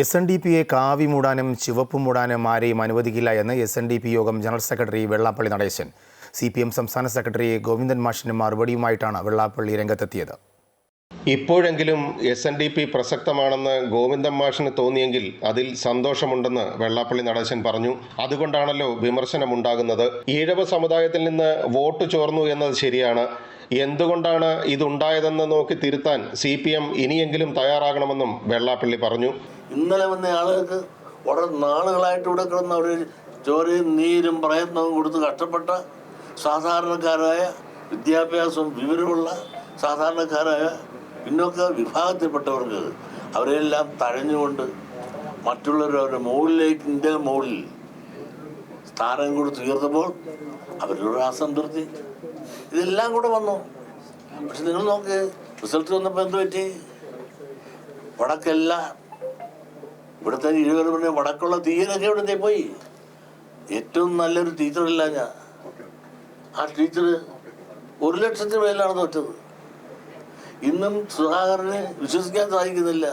S N D പിയെ കാവി മൂടാനും ചുവപ്പ് മൂടാനും ആരെയും അനുവദിക്കില്ല എന്ന് എസ് എൻ ഡി പി യോഗം general secretary Vellappally Natesan. C P M സംസ്ഥാന സെക്രട്ടറി ഗോവിന്ദൻ മാഷിന് മറുപടിയുമായിട്ടാണ് വെള്ളാപ്പള്ളി രംഗത്തെത്തിയത്. ഇപ്പോഴെങ്കിലും എസ് എൻ ഡി പി പ്രസക്തമാണെന്ന് ഗോവിന്ദൻ മാഷിന് തോന്നിയെങ്കിൽ അതിൽ സന്തോഷമുണ്ടെന്ന് വെള്ളാപ്പള്ളി നടേശൻ പറഞ്ഞു. അതുകൊണ്ടാണല്ലോ വിമർശനമുണ്ടാകുന്നത്. ഈഴവ സമുദായത്തിൽ നിന്ന് വോട്ട് ചോർന്നു എന്നത് ശരിയാണ്. എന്തുകൊണ്ടാണ് ഇതുണ്ടായതെന്ന് നോക്കി തിരുത്താൻ സി പി എം ഇനിയെങ്കിലും തയ്യാറാകണമെന്നും വെള്ളാപ്പള്ളി പറഞ്ഞു. ഇന്നലെ വന്ന ആളുകൾക്ക് വളരെ നാളുകളായിട്ട് ഇവിടെ കിടന്ന് അവർ ചോരയും നീരും പ്രയത്നവും കൊടുത്ത് കഷ്ടപ്പെട്ട സാധാരണക്കാരായ വിദ്യാഭ്യാസവും വിവരമുള്ള സാധാരണക്കാരായ പിന്നോക്ക വിഭാഗത്തിൽപ്പെട്ടവർക്ക് അവരെല്ലാം തഴഞ്ഞുകൊണ്ട് മറ്റുള്ളവർ അവരുടെ മുകളിലേക്ക് ഇന്ത്യ മുകളിൽ സ്ഥാനം കൊടുത്ത് ഉയർത്തപ്പോൾ അവരുടെ അസംതൃപ്തി ഇതെല്ലാം കൂടെ വന്നു. പക്ഷെ നിങ്ങൾ നോക്ക് റിസൾട്ട് വന്നപ്പോൾ എന്ത് പറ്റി? വടക്കെല്ലാം ഇവിടുത്തെ ഇരുപത് പറഞ്ഞ വടക്കുള്ള തീയനൊക്കെ ഇവിടുത്തെ പോയി? ഏറ്റവും നല്ലൊരു ടീച്ചറില്ല ഞാൻ. ആ ടീച്ചർ ഒരു ലക്ഷത്തിന് മേലാണ് തോറ്റത്. ഇന്നും സുധാകരന് വിശ്വസിക്കാൻ സാധിക്കുന്നില്ല.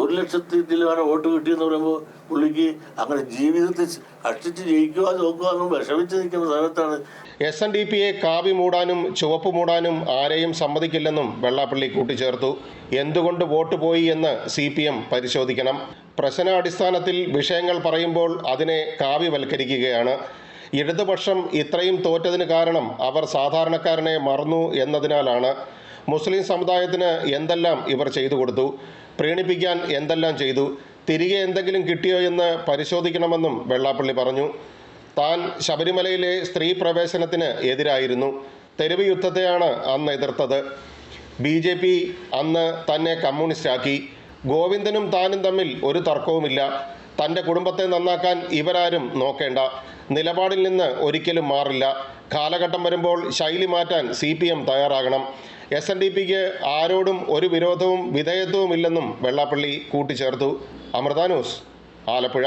ഒരു ലക്ഷത്തി ഇതിലാണ് വോട്ട് കിട്ടിയെന്ന് പറയുമ്പോൾ പുള്ളിക്ക് അങ്ങനെ ജീവിതത്തിൽ അഷ്ടിച്ച് ജയിക്കുക നോക്കുക എന്നും വിഷമിച്ച് നിൽക്കുന്ന സമയത്താണ്. എസ് എൻ ഡി പിയെ കാവി മൂടാനും ചുവപ്പ് മൂടാനും ആരെയും സമ്മതിക്കില്ലെന്നും വെള്ളാപ്പള്ളി കൂട്ടിച്ചേർത്തു. എന്തുകൊണ്ട് വോട്ട് പോയി എന്ന് സി പി എം പരിശോധിക്കണം. പ്രശ്നാടിസ്ഥാനത്തിൽ വിഷയങ്ങൾ പറയുമ്പോൾ അതിനെ കാവ്യവൽക്കരിക്കുകയാണ്. ഇടതുപക്ഷം ഇത്രയും തോറ്റതിന് കാരണം അവർ സാധാരണക്കാരനെ മറന്നു എന്നതിനാലാണ്. മുസ്ലിം സമുദായത്തിന് എന്തെല്ലാം ഇവർ ചെയ്തു കൊടുത്തു? പ്രീണിപ്പിക്കാൻ എന്തെല്ലാം ചെയ്തു? തിരികെ എന്തെങ്കിലും കിട്ടിയോ എന്ന് പരിശോധിക്കണമെന്നും വെള്ളാപ്പള്ളി പറഞ്ഞു. താൻ ശബരിമലയിലെ സ്ത്രീ പ്രവേശനത്തിന് എതിരായിരുന്നു. തെരുവ് യുദ്ധത്തെയാണ് അന്ന് എതിർത്തത്. ബി ജെ പി അന്ന് തന്നെ കമ്മ്യൂണിസ്റ്റാക്കി. ഗോവിന്ദനും താനും തമ്മിൽ ഒരു തർക്കവുമില്ല. തന്റെ കുടുംബത്തെ നന്നാക്കാൻ ഇവരാരും നോക്കേണ്ട. നിലപാടിൽ നിന്ന് ഒരിക്കലും മാറില്ല. കാലഘട്ടം വരുമ്പോൾ ശൈലി മാറ്റാൻ സി പി എം തയ്യാറാകണം. എസ് എൻ ഡി പിക്ക് ആരോടും ഒരു വിരോധവും വിധേയത്വവും ഇല്ലെന്നും വെള്ളാപ്പള്ളി കൂട്ടിച്ചേർത്തു. അമൃത ന്യൂസ് ആലപ്പുഴ.